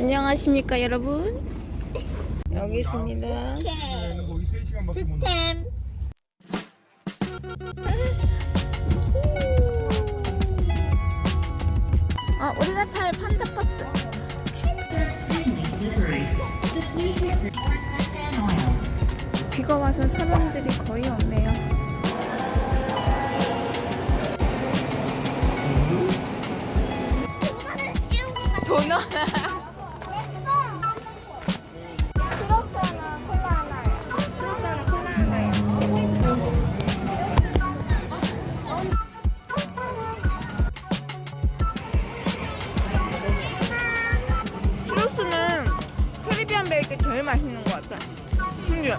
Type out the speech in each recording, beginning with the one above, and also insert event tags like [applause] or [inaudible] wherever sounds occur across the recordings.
안녕하십니까 여러분 여기 있습니다 거기 3시간밖에 못 나. 템. 어 우리가 탈 판다버스 비가 와서 사람들이 거의 없네요 도넛 이게 제일 맛있는 것 같아. 심지어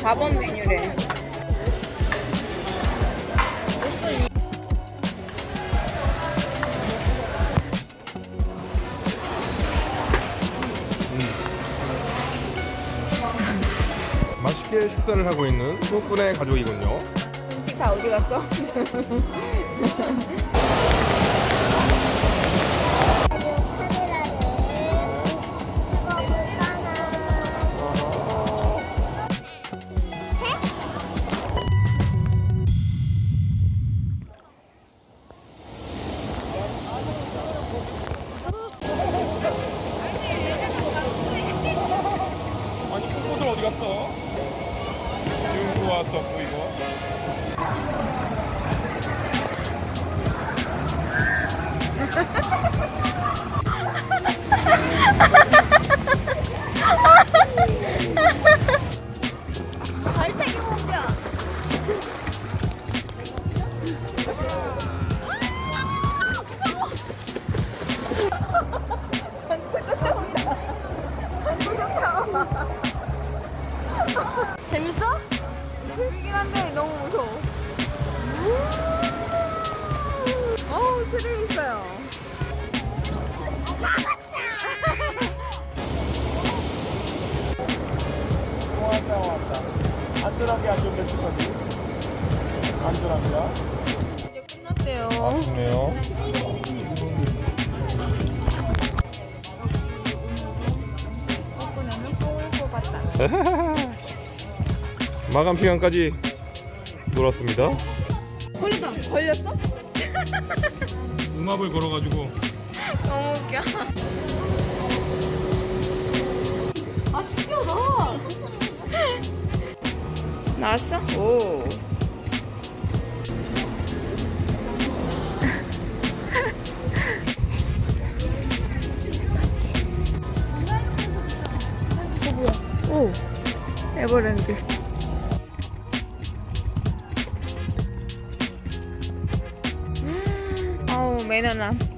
4번 4번 메뉴래 맛있게 식사를 하고 있는 소분의 가족이군요. 음식 다 어디 갔어? [laughs] 어디 갔어? 지금 보이고. 발차 [laughs] 재밌어? 재밌긴 한데 너무 무서워 어우 스릴 있어요 왔다 왔다. 안전하게 안전 벨트까지. 안전합니다. 이제 끝났대요 아 좋네요. 덕분에는 뽕을 뽑았다 마감 시간까지 놀았습니다. 걸렸다 걸렸어? 음압을 걸어가지고 너무 웃겨 아 신기하다 나왔어? 오어오 에버랜드 음, 어